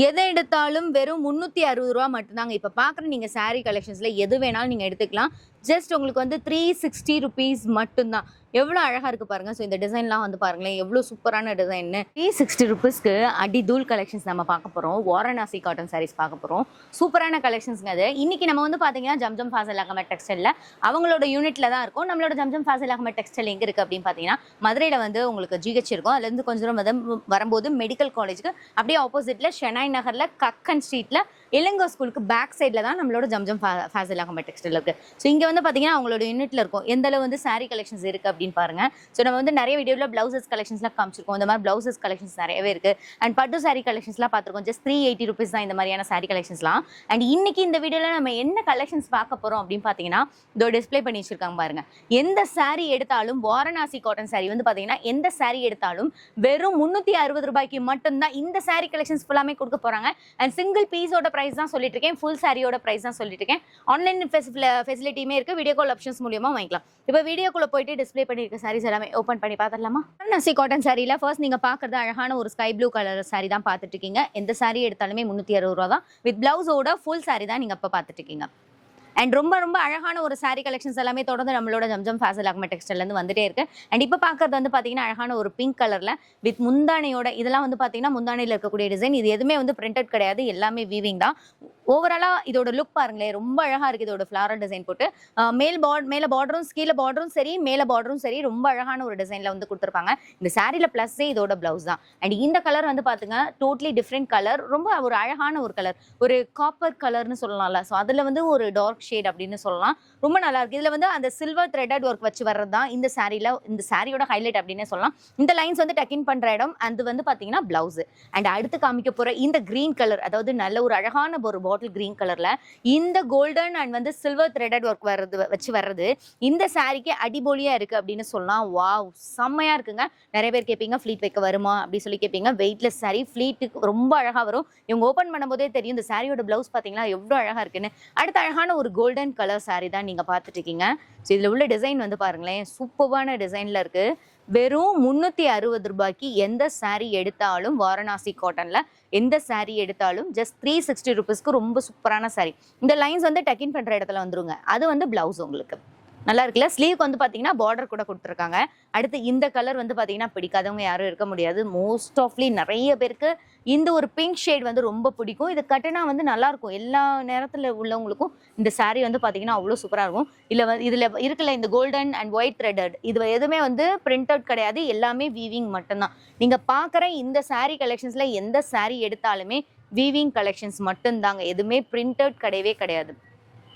எதை எடுத்தாலும் வெறும் முந்நூற்றி அறுபது ரூபா மட்டும்தாங்க. இப்போ பார்க்குற நீங்கள் சாரீ கலெக்ஷன்ஸில் எது வேணாலும் நீங்கள் எடுத்துக்கலாம். ஜஸ்ட் உங்களுக்கு வந்து த்ரீ சிக்ஸ்டி ருபீஸ் மட்டும்தான். எவ்வளோ அழகாக இருக்குது பாருங்கள் ஸோ இந்த டிசைன்லாம் வந்து பாருங்களேன் எவ்வளோ சூப்பரான டிசைன்னு த்ரீ சிக்ஸ்டி ருபீஸ்க்கு அடி தூள் கலெக்ஷன்ஸ் நம்ம பார்க்க போகிறோம் வாரணாசி காட்டன் சாரீஸ் பார்க்க போகிறோம் சூப்பரான கலெக்ஷன்ஸ்ங்க அது. இன்றைக்கி நம்ம வந்து பார்த்தீங்கன்னா ஜம்ஜம் ஃபாசல் அகமட் டெக்ஸ்டைலில் அவங்களோட யூனிட்டில் தான் இருக்கும். நம்மளோட ஜம்ஜம் ஃபாசல் அகமட் டெக்ஸ்டைல் எங்கே இருக்குது அப்படின்னு பார்த்தீங்கன்னா மதுரையில் வந்து உங்களுக்கு ஜிஹெச் இருக்கும். அதுலேருந்து கொஞ்சம் தூரம் வந்து வரும்போது மெடிக்கல் காலேஜுக்கு அப்படியே ஆப்போசிட்டில் ஷெனாய் நகரில் கக்கன் ஸ்ட்ரீட்டில் இளங்கோ ஸ்கூலுக்கு பேக் சைடில் தான் நம்மளோட ஜம்ஜம் ஃபா- ஃபாசில் அகமட் டெக்ஸ்டைல் இருக்குது ஸோ இங்கே வந்து பார்த்தீங்கன்னா அவங்களோட யூனிட்டில் இருக்கும். எந்த அளவு வந்து சாரீ கலெக்ஷன்ஸ் இருக்குது அப்படின்னு பாருங்க. ஸோ நம்ம வந்து நிறைய வீடியோவில் பிளவுசஸ் கலெக்ஷன்ஸ்லாம் காமிச்சிருக்கோம். இந்த மாதிரி பிளவுசஸ் கலெக்ஷன்ஸ் நிறையவே இருக்குது அண்ட் பட்டு saree கலெக்ஷன்ஸ்லாம் பார்த்துருக்கோம். ஜஸ்ட் த்ரீ எயிட்டி ருபீஸ் தான் இந்த மாதிரியான saree கலெக்ஷன்ஸ்லாம் அண்ட் இன்னைக்கு இந்த வீடியோவில் நம்ம என்ன கலெக்ஷன்ஸ் பார்க்க போகிறோம் அப்படின்னு பார்த்தீங்கன்னா இதோ டிஸ்ப்ளே பண்ணி வச்சிருக்காங்க பாருங்க. எந்த saree எடுத்தாலும் வாரணாசி காட்டன் saree வந்து பார்த்தீங்கன்னா எந்த saree எடுத்தாலும் வெறும் முந்நூற்றி அறுபது ரூபாய்க்கு மட்டும்தான் இந்த saree கலெக்ஷன்ஸ் ஃபுல்லாமே கொடுக்க போகிறாங்க அண்ட் சிங்கிள் பீஸோட ப்ரைஸ் தான் சொல்லிட்டு இருக்கேன். ஃபுல் சாரியோட ப்ரைஸ் தான் சொல்லிட்டு இருக்கேன். ஆன்லைன் ஃபெசிலிட்டியுமே இருக்குது வீடியோ கால் ஆப்ஷன்ஸ் மூலியமாக வாங்கிக்கலாம். இப்போ வீடியோக்குள்ளே போயிட்டு டிஸ்ப்ளே பண்ணியிருக்க சாரீஸ் எல்லாமே ஓப்பன் பண்ணி பார்த்துடலாமா நசி காட்டன் சாரியில் ஃபர்ஸ்ட் நீங்கள் பார்க்குறது அழகான ஒரு ஸ்கை ப்ளூ கலர் சாரி தான் பார்த்துட்டு இருக்கீங்க எந்த சாரி எடுத்தாலுமே முந்நூற்றி அறுபது ரூபா தான். வித் பிளவுஸோட ஃபுல் சாரி தான் நீங்கள் இப்போ பார்த்துட்டு இருக்கீங்க அண்ட் ரொம்ப ரொம்ப அழகான ஒரு சாரி கலெக்ஷன்ஸ் எல்லாமே தொடர்ந்து நம்மளோட ஜம்ஜம் ஃபேசல் அக்ம டெக்ஸ்டைல்லேருந்து வந்துட்டே இருக்கு. அண்ட் இப்போ பார்க்கறது வந்து பார்த்தீங்கன்னா அழகான ஒரு பிங்க் கலரில் வித் முந்தானையோட இதெல்லாம் வந்து பார்த்தீங்கன்னா முந்தானையில் இருக்கக்கூடிய டிசைன் இது எதுவுமே வந்து பிரிண்டட் கிடையாது. எல்லாமே வீவிங் தான். ஓவராலாக இதோட லுக் பாருங்களேன். ரொம்ப அழகாக இருக்குது இதோட ஃப்ளாரல் டிசைன் போட்டு. மேல் பார்ட் மேலே பார்டரும் கீழே பார்டரும் சரி மேலே பார்டரும் சரி ரொம்ப அழகான ஒரு டிசைனில் வந்து கொடுத்துருப்பாங்க. இந்த சாரியில் ப்ளஸ்ஸே இதோட ப்ளவுஸ் தான். அண்ட் இந்த கலர் வந்து பார்த்துங்க டோட்லி டிஃப்ரெண்ட் கலர் ரொம்ப ஒரு அழகான ஒரு கலர் ஒரு காப்பர் கலர்னு சொல்லலாம்ல. ஸோ அதில் வந்து ஒரு டார்க் ஷேட் அப்படின்னு சொல்லலாம். ரொம்ப நல்லா இருக்கு. இதில் வந்து அந்த சில்வர் த்ரெட்டட் ஒர்க் வச்சு வர்றது தான் இந்த சாரியில் இந்த சாரியோட ஹைலைட் அப்படின்னு சொல்லலாம். இந்த லைன்ஸ் வந்து டக்கின் பண்ணுற இடம் அது வந்து பார்த்தீங்கன்னா பிளவுஸ் அண்ட் அடுத்து காமிக்க போகிற இந்த க்ரீன் கலர் அதாவது நல்ல ஒரு அழகான ஒரு பாட்டில் க்ரீன் கலரில் இந்த கோல்டன் அண்ட் வந்து சில்வர் த்ரெடட் ஒர்க் வர்றது வச்சு வர்றது இந்த சாரிக்கு அடிபொலியாக இருக்குது அப்படின்னு சொல்லலாம் வாவ் செம்மையாக இருக்குங்க. நிறைய பேர் கேட்பீங்க ஃப்ளீட் வைக்க வருமா? அப்படின்னு சொல்லி கேட்பீங்க. வெயிட்லெஸ் சாரி ஃப்ளீட்டுக்கு ரொம்ப அழகாக வரும். இவங்க ஓப்பன் பண்ணும்போதே தெரியும் இந்த சாரியோட ப்ளவுஸ் பார்த்தீங்களா எவ்வளோ அழகாக இருக்குன்னு. அடுத்த அழகான ஒரு கோல்டன் கலர் saree தான் நீங்கள் பார்த்துட்டு இருக்கீங்க. ஸோ இதில் உள்ள டிசைன் வந்து பாருங்களேன் சூப்பரான டிசைனில் இருக்குது வெறும் முந்நூற்றி அறுபது ரூபாய்க்கு எந்த சாரீ எடுத்தாலும் வாரணாசி காட்டனில் எந்த சாரீ எடுத்தாலும் ஜஸ்ட் த்ரீ சிக்ஸ்டி ருபீஸ்க்கு ரொம்ப சூப்பரான சாரீ இந்த லைன்ஸ் வந்து டக்கின் பண்ணுற இடத்துல வந்துருங்க. அது வந்து பிளவுஸ் உங்களுக்கு. நல்லா இருக்குல்ல? ஸ்லீவ்க்கு வந்து பார்த்தீங்கன்னா பார்டர் கூட கொடுத்துருக்காங்க. அடுத்து இந்த கலர் வந்து பார்த்தீங்கன்னா பிடிக்காதவங்க யாரும் இருக்க முடியாது. மோஸ்ட் ஆஃப்லி நிறைய பேருக்கு இந்த ஒரு பிங்க் ஷேட் வந்து ரொம்ப பிடிக்கும். இது கட்டினா வந்து நல்லா இருக்கும். எல்லா நேரத்தில் உள்ளவங்களுக்கும் இந்த சாரீ வந்து பார்த்தீங்கன்னா அவ்வளோ சூப்பராக இருக்கும். இல்லை வந்து இதில் இருக்குல்ல இந்த கோல்டன் அண்ட் ஒயிட் த்ரெடட் இது எதுவுமே வந்து பிரிண்ட் அவுட் கிடையாது. எல்லாமே வீவிங் மட்டும்தான். நீங்கள் பார்க்குற இந்த சாரீ கலெக்ஷன்ஸில் எந்த சாரீ எடுத்தாலுமே வீவிங் கலெக்ஷன்ஸ் மட்டும்தாங்க. எதுவுமே பிரிண்ட் அவுட் கிடையவே கிடையாது.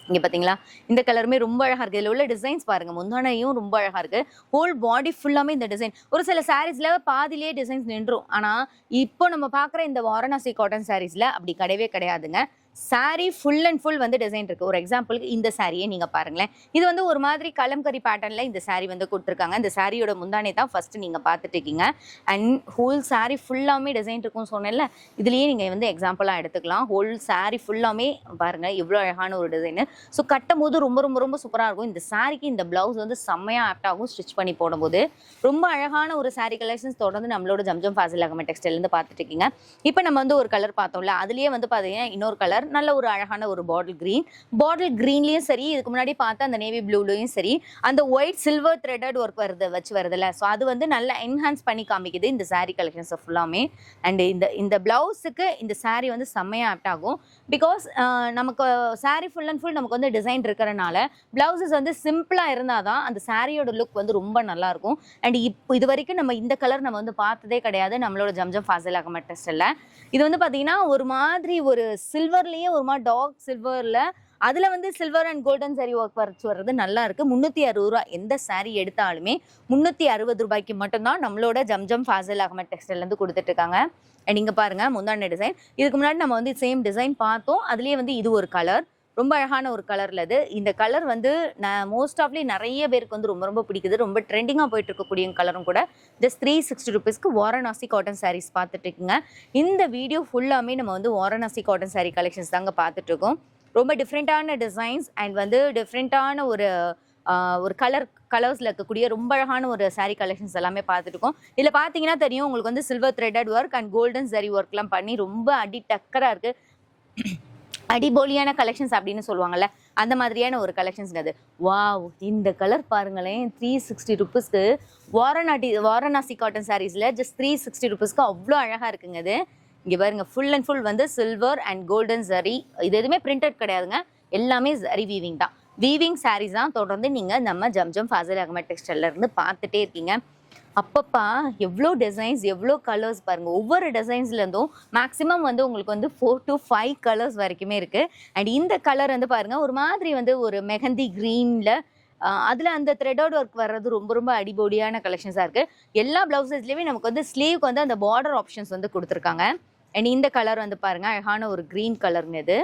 இங்கே பார்த்தீங்களா இந்த கலருமே ரொம்ப அழகாக இருக்குது இதில் உள்ள டிசைன்ஸ் பாருங்க. முந்தானையும் ரொம்ப அழகாக இருக்குது ஹோல் பாடி ஃபுல்லாமே இந்த டிசைன் ஒரு சில சாரீஸில் பாதியிலே டிசைன்ஸ் நின்றும். ஆனால் இப்போ நம்ம பார்க்குற இந்த வாரணாசி காட்டன் சாரீஸில் அப்படி கிடையவே கிடையாதுங்க. சாரீ ஃபுல் அண்ட் ஃபுல் வந்து டிசைன் இருக்குது ஒரு எக்ஸாம்பிளுக்கு இந்த சாரியை நீங்கள் பாருங்களேன். இது வந்து ஒரு மாதிரி கலம்கரி பேட்டர்னில் இந்த சாரீ வந்து கொடுத்துருக்காங்க. இந்த சாரியோட முந்தானே தான் ஃபஸ்ட்டு நீங்கள் பார்த்துட்டு இருக்கீங்க. அண்ட் ஹோல் சாரீ ஃபுல்லாமே டிசைன் இருக்கும்னு சொன்னேன்ல இதுலேயே நீங்கள் வந்து எக்ஸாம்பிளாக எடுத்துக்கலாம். ஹோல் சாரீ ஃபுல்லாமே பாருங்கள் இவ்வளோ அழகான ஒரு டிசைனு ஸோ கட்டும் போது ரொம்ப ரொம்ப ரொம்ப சூப்பராக இருக்கும். இந்த சாரிக்கு இந்த ப்ளவுஸ் வந்து செம்மையாக ஆப்டாகும் ஸ்டிச் பண்ணி போடும்போது. ரொம்ப அழகான ஒரு சாரீ கலெக்ஷன்ஸ் தொடர்ந்து நம்மளோட ஜம்ஜம் ஃபாசில் அகம டெக்ஸ்டைலேருந்து பார்த்துட்டு இருக்கீங்க. இப்போ நம்ம வந்து ஒரு கலர் பார்த்தோம்ல அதுலேயே வந்து பார்த்தீங்கன்னா இன்னொரு கலர் நல்ல ஒரு அழகான ஒரு பாட்டில் கிரீன் பாட்டில் க்ரீன்லேயும் சரி இதுக்கு முன்னாடி பார்த்தா அந்த நேவி ப்ளூலையும் சரி அந்த ஒயிட் சில்வர் த்ரெடட் ஒர்க் வருது வச்சு வருதுல்ல. ஸோ அது வந்து நல்லா என்ஹான்ஸ் பண்ணி காமிக்குது இந்த saree கலெக்ஷன்ஸ் ஃபுல்லாமே அண்ட் இந்த இந்த பிளவுஸுக்கு இந்த saree வந்து செம்மையாக ஆப்ட் ஆகும். பிகாஸ் நமக்கு saree ஃபுல் அண்ட் ஃபுல் நமக்கு வந்து டிசைன் இருக்கிறனால பிளவுசஸ் வந்து சிம்பிளாக இருந்தால் தான் அந்த சாரியோட லுக் வந்து ரொம்ப நல்லா இருக்கும் அண்ட் இப்போ இது வரைக்கும் நம்ம இந்த கலர் நம்ம வந்து பார்த்ததே கிடையாது. நம்மளோட ஜம்ஜம் ஃபாசில் அகமட் டெஸ்ட்டில் இது வந்து பார்த்தீங்கன்னா ஒரு மாதிரி ஒரு அதுலேயே ஒரு மாதிரி டார்க் சில்வரில் அதில் வந்து silver and golden zari work வரைச்சு வர்றது நல்லா இருக்கு. முந்நூற்றி அறுபது ரூபா எந்த saree எடுத்தாலுமே முந்நூற்றி அறுபது ரூபாய்க்கு மட்டும்தான் நம்மளோட ஜம்ஜம் ஃபாசல் அகமட் டெக்ஸ்டைல்லேருந்து கொடுத்துட்டு இருக்காங்க. அண்ட் இங்கே பாருங்க முந்தான டிசைன் இதுக்கு முன்னாடி நம்ம வந்து சேம் டிசைன் பார்த்தோம். அதுலேயே வந்து இது ஒரு கலர் ரொம்ப அழகான ஒரு கலரில் அது. இந்த கலர் வந்து நான் மோஸ்ட் ஆஃப்லி நிறைய பேருக்கு வந்து ரொம்ப ரொம்ப பிடிக்குது. ரொம்ப ட்ரெண்டிங்காக போயிட்டு இருக்கக்கூடிய கலரும் கூட. ஜஸ்ட் த்ரீ சிக்ஸ்டி ருபீஸ்க்கு வாரணாசி காட்டன் சாரீஸ் பார்த்துட்டு இருக்குங்க இந்த வீடியோ ஃபுல்லாமே நம்ம வந்து வாரணாசி காட்டன் சாரீ கலெக்ஷன்ஸ் தாங்க பார்த்துட்ருக்கோம் ரொம்ப டிஃப்ரெண்ட்டான டிசைன்ஸ் அண்ட் வந்து டிஃப்ரெண்ட்டான ஒரு ஒரு கலர் கலர்ஸில் இருக்கக்கூடிய ரொம்ப அழகான ஒரு சாரீ கலெக்ஷன்ஸ் எல்லாமே பார்த்துருக்கோம் இதில் பார்த்தீங்கன்னா தெரியும் உங்களுக்கு வந்து silver threaded work and golden zari ஒர்க்லாம் பண்ணி ரொம்ப அடி டக்கராக இருக்குது அடிபோலியான கலெக்ஷன்ஸ் அப்படின்னு சொல்லுவாங்கல்ல அந்த மாதிரியான ஒரு கலெக்ஷன்ஸ் அது வாவ் இந்த கலர் பாருங்களேன் த்ரீ சிக்ஸ்டி ருபீஸ்க்கு வாரணாட்டி வாரணாசி காட்டன் சாரீஸில் ஜஸ்ட் த்ரீ சிக்ஸ்டி ருபீஸ்க்கு அவ்வளோ அழகாக இருக்குங்க இது. இங்கே பாருங்க ஃபுல் அண்ட் ஃபுல் வந்து சில்வர் அண்ட் கோல்டன் சரி இது எதுவுமே பிரிண்டட் கிடையாதுங்க. எல்லாமே சரி வீவிங் தான். வீவிங் சாரீஸ் தான் தொடர்ந்து நீங்கள் நம்ம ஜம்ஜம் ஃபாசில் அகமட் டெக்ஸ்டைலருந்து பார்த்துட்டே இருக்கீங்க. அப்பப்பா எவ்வளோ டிசைன்ஸ் எவ்வளோ கலர்ஸ் பாருங்க. ஒவ்வொரு டிசைன்ஸ்லேருந்தும் மேக்ஸிமம் வந்து உங்களுக்கு வந்து ஃபோர் டு ஃபைவ் கலர்ஸ் வரைக்குமே இருக்குது அண்ட் இந்த கலர் வந்து பாருங்கள் ஒரு மாதிரி வந்து ஒரு மெஹந்தி க்ரீனில் அதில் அந்த த்ரெடோட் ஒர்க் வர்றது ரொம்ப ரொம்ப அடிபொடியான கலெக்ஷன்ஸாக இருக்குது எல்லா ப்ளவுசஸ்லேயுமே நமக்கு வந்து ஸ்லீவ்க்கு வந்து அந்த பார்டர் ஆப்ஷன்ஸ் வந்து கொடுத்துருக்காங்க. அண்ட் இந்த கலர் வந்து பாருங்கள் அழகான ஒரு க்ரீன் கலருங்க இது.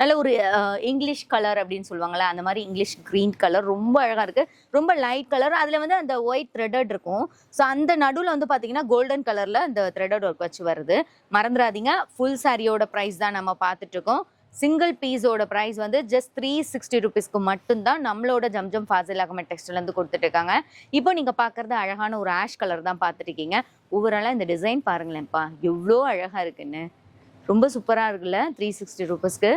நல்ல ஒரு இங்கிலீஷ் கலர் அப்படின்னு சொல்லுவாங்கல்ல அந்த மாதிரி இங்கிலீஷ் க்ரீன் கலர் ரொம்ப அழகாக இருக்குது ரொம்ப லைட் கலர் அதில் வந்து அந்த ஒயிட் த்ரெடட் இருக்கும். ஸோ அந்த நடுவில் வந்து பார்த்தீங்கன்னா கோல்டன் கலரில் அந்த த்ரெடட் ஒர்க் வச்சு வருது. மறந்துடாதீங்க. ஃபுல் சாரியோட ப்ரைஸ் தான் நம்ம பார்த்துட்ருக்கோம் சிங்கிள் பீஸோட ப்ரைஸ் வந்து ஜஸ்ட் த்ரீ சிக்ஸ்டி ருபீஸ்க்கு மட்டும்தான் நம்மளோட ஜம்ஜம் ஃபாசில் அகமட் டெக்ஸ்டைலேருந்து கொடுத்துட்டு இருக்காங்க. இப்போ நீங்கள் பார்க்குறது அழகான ஒரு ஆஷ் கலர் தான் பார்த்துருக்கீங்க ஓவராலாக இந்த டிசைன் பாருங்களேன்ப்பா. எவ்வளோ அழகாக இருக்குன்னு. ரொம்ப சூப்பராக இருக்குல்ல த்ரீ சிக்ஸ்டி ருபீஸ்க்கு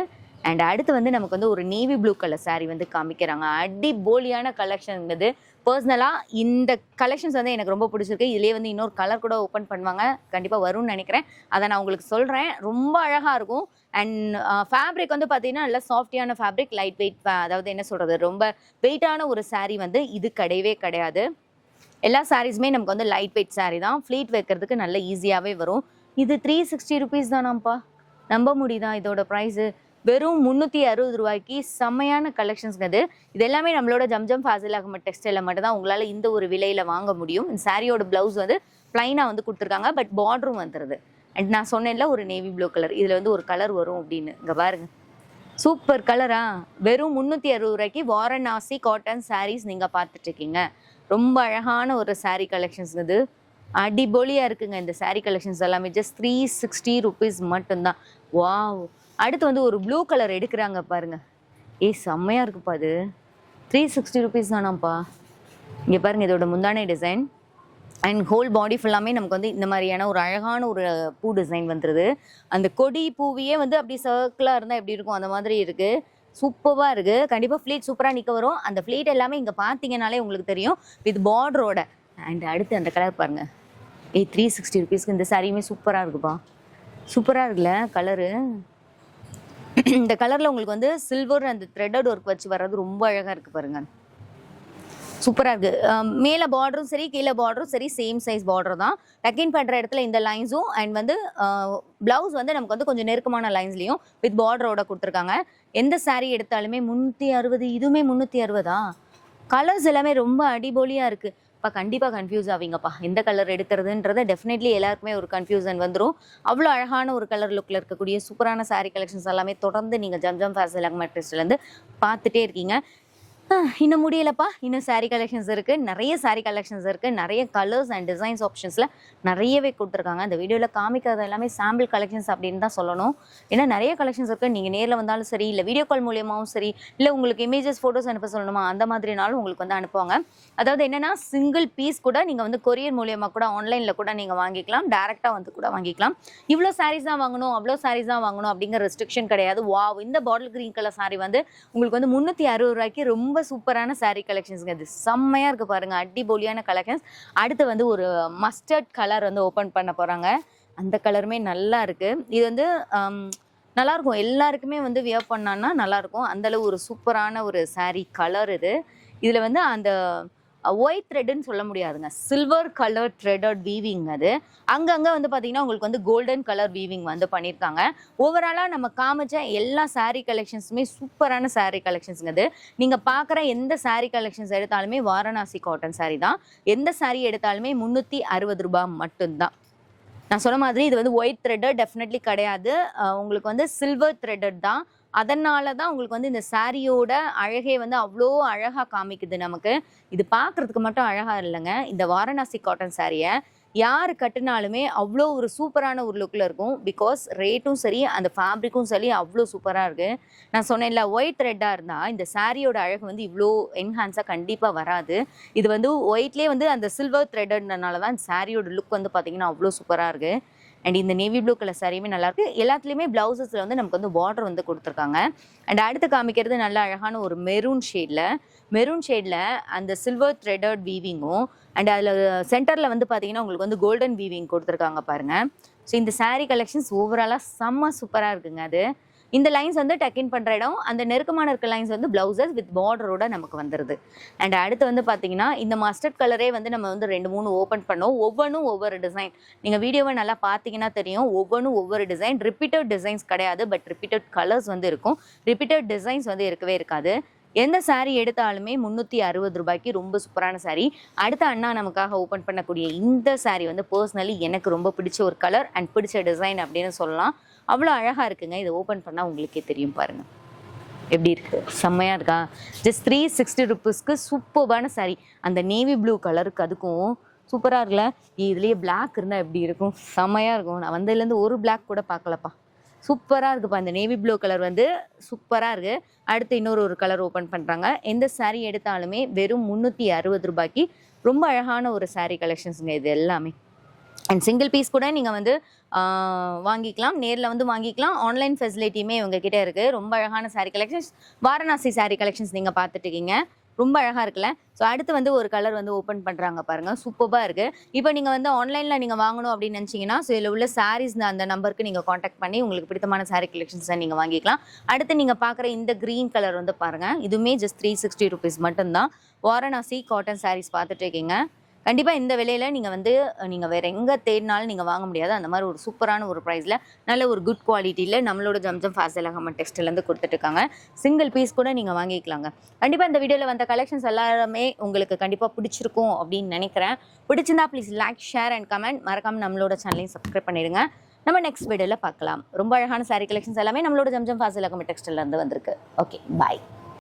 அண்ட் அடுத்து வந்து நமக்கு வந்து ஒரு நேவி ப்ளூ கலர் saree வந்து காமிக்கிறாங்க. அடிபோலியான கலெக்ஷன்ங்கிறது பர்சனலாக இந்த கலெக்ஷன்ஸ் வந்து எனக்கு ரொம்ப பிடிச்சிருக்கு. இதுலேயே வந்து இன்னொரு கலர் கூட ஓப்பன் பண்ணுவாங்க. கண்டிப்பாக வரும்னு நினைக்கிறேன். அதை நான் உங்களுக்கு சொல்கிறேன் ரொம்ப அழகாக இருக்கும். அண்ட் ஃபேப்ரிக் வந்து பார்த்தீங்கன்னா நல்லா சாஃப்டியான ஃபேப்ரிக் லைட் வெயிட் அதாவது என்ன சொல்கிறது ரொம்ப வெயிட்டான ஒரு saree வந்து இது கிடையவே கிடையாது. எல்லா சாரீஸுமே நமக்கு வந்து லைட் வெயிட் saree தான். ஃப்ளீட் வைக்கிறதுக்கு நல்ல ஈஸியாகவே வரும். இது த்ரீ சிக்ஸ்டி ருபீஸ் தானாம்ப்பா. நம்ப முடியுதா இதோட ப்ரைஸு வெறும் முந்நூற்றி அறுபது ரூபாய்க்கு செம்மையான கலெக்ஷன்ஸ்ங்க இது இது எல்லாமே நம்மளோட ஜம்ஜம் ஃபாசில் அகமட் டெக்ஸ்டைலில் மட்டும் தான் உங்களால் இந்த ஒரு விலையில் வாங்க முடியும். இந்த சாரியோட ப்ளவுஸ் வந்து ப்ளைனாக வந்து கொடுத்துருக்காங்க. பட் பார்டரும் வந்துடுது அண்ட் நான் சொன்னேன்ல ஒரு நேவி ப்ளூ கலர் இதில் வந்து ஒரு கலர் வரும் அப்படின்னு. இங்கே பாருங்க. சூப்பர் கலரா வெறும் முந்நூற்றி அறுபது ரூபாய்க்கு வாரணாசி காட்டன் சாரீஸ் நீங்கள் பார்த்துட்ருக்கீங்க. ரொம்ப அழகான ஒரு சாரீ கலெக்ஷன்ஸ் இது அடிபொலியாக இருக்குங்க இந்த சாரீ கலெக்ஷன்ஸ் எல்லாமே. ஜஸ்ட் த்ரீ சிக்ஸ்டி ருபீஸ் மட்டும்தான். வாவ் அடுத்து வந்து ஒரு ப்ளூ கலர் எடுக்கிறாங்க பாருங்க. ஏய் செம்மையாக இருக்குப்பா அது. த்ரீ சிக்ஸ்டி ருபீஸ் தானாப்பா. இங்கே பாருங்க இதோட முந்தானை டிசைன் அண்ட் ஹோல் பாடி ஃபுல்லாமே நமக்கு வந்து இந்த மாதிரியான ஒரு அழகான ஒரு பூ டிசைன் வந்துருது. அந்த கொடி பூவியே வந்து அப்படி சர்க்கிளாக இருந்தால் எப்படி இருக்கும்? அந்த மாதிரி இருக்குது சூப்பராக இருக்குது கண்டிப்பாக ஃப்ளீட் சூப்பராக நிற்க வரும். அந்த ஃப்ளீட் எல்லாமே இங்கே பார்த்தீங்கனாலே உங்களுக்கு தெரியும். வித் பார்டரோட அண்ட் அடுத்து அந்த கலர் பாருங்கள் ஏய் த்ரீ சிக்ஸ்டி ருபீஸ்க்கு இந்த சாரியுமே சூப்பராக இருக்குப்பா. சூப்பராக இருக்குல்ல கலரு இந்த கலரில் உங்களுக்கு வந்து சில்வர் அந்த த்ரெட்டட் ஒர்க் வச்சு வர்றது ரொம்ப அழகாக இருக்குது பாருங்க. சூப்பராக இருக்குது மேலே பார்டரும் சரி கீழே பார்டரும் சரி சேம் சைஸ் பார்டர் தான். டக்கின் பண்ணுற இடத்துல இந்த லைன்ஸும் அண்ட் வந்து ப்ளவுஸ் வந்து நமக்கு வந்து கொஞ்சம் நெருக்கமான லைன்ஸ்லையும் வித் பார்டரோட கொடுத்துருக்காங்க. எந்த saree எடுத்தாலுமே முந்நூற்றி அறுபது இதுவுமே முந்நூற்றி அறுபதா? கலர்ஸ் எல்லாமே ரொம்ப அடிபொலியாக இருக்குது அப்போ கண்டிப்பாக கன்ஃபியூஸ் ஆவீங்கப்பா. எந்த கலர் எடுக்கிறதுன்றது டெஃபினெட்லி எல்லாருக்குமே ஒரு கன்ஃபியூசன் வந்துடும் அவ்வளோ அழகான ஒரு கலர் லுக்கில் இருக்கக்கூடிய சூப்பரான சாரீ கலெக்ஷன்ஸ் எல்லாமே தொடர்ந்து நீங்கள் ஜம்ஜம் ஃபேஷன் லக்மெட்ரிஸ்ட்லேருந்து பார்த்துட்டே இருக்கீங்க. இன்னும் முடியலப்பா. இன்னும் saree கலெக்ஷன்ஸ் இருக்குது நிறைய saree கலெக்ஷன்ஸ் இருக்குது நிறைய கலர்ஸ் அண்ட் டிசைன்ஸ் ஆப்ஷன்ஸில் நிறையவே கொடுத்துருக்காங்க. அந்த வீடியோவில் காமிக்கிறது எல்லாமே சாம்பிள் கலெக்ஷன்ஸ் அப்படின்னு தான் சொல்லணும். ஏன்னா நிறைய கலெக்ஷன்ஸ் இருக்குது நீங்கள் நேரில் வந்தாலும் சரி இல்லை வீடியோ கால் மூலியமாகவும் சரி இல்லை உங்களுக்கு இமேஜஸ் ஃபோட்டோஸ் அனுப்ப சொல்லணுமா? அந்த மாதிரினாலும் உங்களுக்கு வந்து அனுப்புவாங்க. அதாவது என்னன்னா சிங்கிள் பீஸ் கூட நீங்கள் வந்து கொரியர் மூலியமாக கூட ஆன்லைனில் கூட நீங்கள் வாங்கிக்கலாம். டேரெக்டாக வந்து கூட வாங்கிக்கலாம். இவ்வளோ சாரீஸ் தான் வாங்கணும் அவ்வளோ சாரீஸ் தான் வாங்கணும் அப்படிங்கிற ரெஸ்ட்ரிக்ஷன் கிடையாது. வாவ் இந்த பாட்டில் க்ரீன் கலர் saree வந்து உங்களுக்கு வந்து முந்நூற்றி அறுபது ரூபாய்க்கு ரொம்ப சூப்பரான சாரீ கலெக்ஷன்ஸுங்க இது. செம்மையாக இருக்குது பாருங்கள் அடிபொலியான கலெக்ஷன்ஸ் அடுத்து வந்து ஒரு மஸ்டர்ட் கலர் வந்து ஓப்பன் பண்ண போகிறாங்க அந்த கலருமே நல்லா இருக்குது இது வந்து நல்லாயிருக்கும் எல்லாருக்குமே வந்து வியர் பண்ணான்னா நல்லாயிருக்கும் அந்தளவு ஒரு சூப்பரான ஒரு சாரீ கலர் இது. இதில் வந்து அந்த ஒயிட் த்ரெட்டுன்னு சொல்ல முடியாதுங்க. சில்வர் கலர் த்ரெடட் வீவிங் அது. அங்கங்கே வந்து பார்த்தீங்கன்னா உங்களுக்கு வந்து கோல்டன் கலர் வீவிங் வந்து பண்ணியிருக்காங்க ஓவராலாக நம்ம காமிச்ச எல்லா சாரீ கலெக்ஷன்ஸுமே சூப்பரான சாரீ கலெக்ஷன்ஸுங்க அது. நீங்கள் பார்க்குற எந்த சாரீ கலெக்ஷன்ஸ் எடுத்தாலுமே வாரணாசி காட்டன் சாரீ தான். எந்த சாரீ எடுத்தாலுமே முந்நூற்றி அறுபது ரூபாய் மட்டும்தான். நான் சொன்ன மாதிரி இது வந்து ஒயிட் த்ரெட்டட் டெஃபினெட்லி கிடையாது. உங்களுக்கு வந்து சில்வர் த்ரெட்டட் தான். அதனால தான் உங்களுக்கு வந்து இந்த சாரியோட அழகே வந்து அவ்வளோ அழகாக காமிக்குது நமக்கு. இது பார்க்குறதுக்கு மட்டும் அழகாக இல்லைங்க. இந்த வாரணாசி காட்டன் சாரியை யார் கட்டினாலுமே அவ்வளோ ஒரு சூப்பரான ஒரு லுக்கில் இருக்கும். பிகாஸ் ரேட்டும் சரி அந்த ஃபேப்ரிக்கும் சரி அவ்வளோ சூப்பராக இருக்குது நான் சொன்னேன்ல ஒயிட் த்ரெட்டாக இருந்தால் இந்த சாரியோட அழகு வந்து இவ்வளோ என்ஹான்ஸாக கண்டிப்பாக வராது. இது வந்து ஒயிட்லேயே வந்து அந்த சில்வர் த்ரெட்டட்னால தான் இந்த சாரியோட லுக் வந்து பார்த்திங்கன்னா அவ்வளோ சூப்பராக இருக்குது அண்ட் இந்த நேவி ப்ளூ கலர் சாரியுமே நல்லா இருக்கு. எல்லாத்துலேயுமே பிளவுசஸில் வந்து நமக்கு வந்து பார்டர் வந்து கொடுத்துருக்காங்க. அண்ட் அடுத்து காமிக்கிறது நல்ல அழகான ஒரு மெரூன் ஷேடில் மெரூன் ஷேடில் அந்த சில்வர் த்ரெடட் வீவிங்கும் அண்ட் அதில் சென்டரில் வந்து பார்த்தீங்கன்னா உங்களுக்கு வந்து கோல்டன் வீவிங் கொடுத்துருக்காங்க பாருங்கள் ஸோ இந்த சாரீ கலெக்ஷன்ஸ் ஓவராலாக செம்ம சூப்பராக இருக்குங்க அது. இந்த லைன்ஸ் வந்து டக்கின் பண்ணுற இடம். அந்த நெருக்கமான இருக்க லைன்ஸ் வந்து ப்ளவுசஸ் வித் பார்டரோட நமக்கு வந்துடுது அண்ட் அடுத்து வந்து பார்த்தீங்கன்னா இந்த மஸ்டர்ட் கலரே வந்து நம்ம வந்து ரெண்டு மூணு ஓப்பன் பண்ணோம். ஒவ்வொன்றும் ஒவ்வொரு டிசைன் நீங்கள் வீடியோவை நல்லா பார்த்தீங்கன்னா தெரியும். ஒவ்வொன்றும் ஒவ்வொரு டிசைன் ரிப்பீட்டட் டிசைன்ஸ் கிடையாது பட் ரிப்பீட்டட் கலர்ஸ் வந்து இருக்கும். ரிப்பீட்டட் டிசைன்ஸ் வந்து இருக்கவே இருக்காது. எந்த சாரீ எடுத்தாலுமே முந்நூற்றி அறுபது ரூபாய்க்கு ரொம்ப சூப்பரான சாரீ அடுத்த அண்ணா நமக்காக ஓப்பன் பண்ணக்கூடிய இந்த சாரீ வந்து பர்சனலி எனக்கு ரொம்ப பிடிச்ச ஒரு கலர் அண்ட் பிடிச்ச டிசைன் அப்படின்னு சொல்லலாம். அவ்வளோ அழகாக இருக்குங்க. இதை ஓப்பன் பண்ணால் உங்களுக்கே தெரியும் பாருங்கள் எப்படி இருக்கு? செம்மையாக இருக்கா? ஜஸ்ட் த்ரீ சிக்ஸ்டி ருபீஸ்க்கு சூப்பர்பான saree. அந்த நேவி ப்ளூ கலருக்கு அதுக்கும் சூப்பராக இருக்குல்ல? இதுலேயே பிளாக் இருந்தால் எப்படி இருக்கும்? செம்மையாக இருக்கும். நான் வந்ததுலேருந்து ஒரு பிளாக் கூட பார்க்கலப்பா. சூப்பராக இருக்குப்பா. இந்த நேவி ப்ளூ கலர் வந்து சூப்பராக இருக்குது அடுத்து இன்னொரு ஒரு கலர் ஓப்பன் பண்ணுறாங்க எந்த சாரீ எடுத்தாலுமே வெறும் முந்நூற்றி அறுபது ரூபாய்க்கு ரொம்ப அழகான ஒரு சாரீ கலெக்ஷன்ஸுங்க இது எல்லாமே. அண்ட் சிங்கிள் பீஸ் கூட நீங்கள் வந்து வாங்கிக்கலாம். நேரில் வந்து வாங்கிக்கலாம். ஆன்லைன் ஃபெசிலிட்டியுமே இவங்ககிட்ட இருக்குது ரொம்ப அழகான சாரீ கலெக்ஷன்ஸ் வாரணாசி சாரீ கலெக்ஷன்ஸ் நீங்கள் பார்த்துட்டு இருக்கீங்க. ரொம்ப அழகாக இருக்குல்ல? ஸோ அடுத்து வந்து ஒரு கலர் வந்து ஓப்பன் பண்ணுறாங்க பாருங்கள் சூப்பராக இருக்குது இப்போ நீங்கள் வந்து ஆன்லைனில் நீங்கள் வாங்கணும் அப்படின்னு நினச்சிங்கன்னா ஸோ இதில் உள்ள சாரீஸ் அந்த நம்பருக்கு நீங்கள் காண்டாக்ட் பண்ணி உங்களுக்கு பிடித்தமான சாரீ கலெக்ஷன்ஸை நீங்கள் வாங்கிக்கலாம். அடுத்து நீங்கள் பார்க்குற இந்த க்ரீன் கலர் வந்து பாருங்கள் இதுவுமே ஜஸ்ட் த்ரீ சிக்ஸ்டி ருபீஸ் மட்டும்தான். வாரணாசி காட்டன் சாரீஸ் பார்த்துட்டு இருக்கீங்க. கண்டிப்பாக இந்த விலையில் நீங்கள் வந்து நீங்கள் வேறு எங்கே தேடினாலும் நீங்கள் வாங்க முடியாது. அந்த மாதிரி ஒரு சூப்பரான ஒரு ப்ரைஸில் நல்ல ஒரு குட் குவாலிட்டியில் நம்மளோட ஜம்ஜம் ஃபாசல் அகமன் டெக்ஸ்டைலேருந்து கொடுத்துட்ருக்காங்க சிங்கிள் பீஸ் கூட நீங்கள் வாங்கிக்கலாங்க. கண்டிப்பாக இந்த வீடியோவில் வந்த கலெக்ஷன்ஸ் எல்லாருமே உங்களுக்கு கண்டிப்பாக பிடிச்சிருக்கும் அப்படின்னு நினைக்கிறேன். பிடிச்சிருந்தா please like share and comment மறக்காமல் நம்மளோட சேனலையும் சப்ஸ்கிரைப் பண்ணிடுங்க. நம்ம நெக்ஸ்ட் வீடியோவில் பார்க்கலாம். ரொம்ப அழகான சாரீ கலெக்ஷன்ஸ் எல்லாமே நம்மளோட ஜம்ஜம் ஃபாசல் அகமன் டெக்ஸ்டைலேருந்து வந்திருக்கு. Okay bye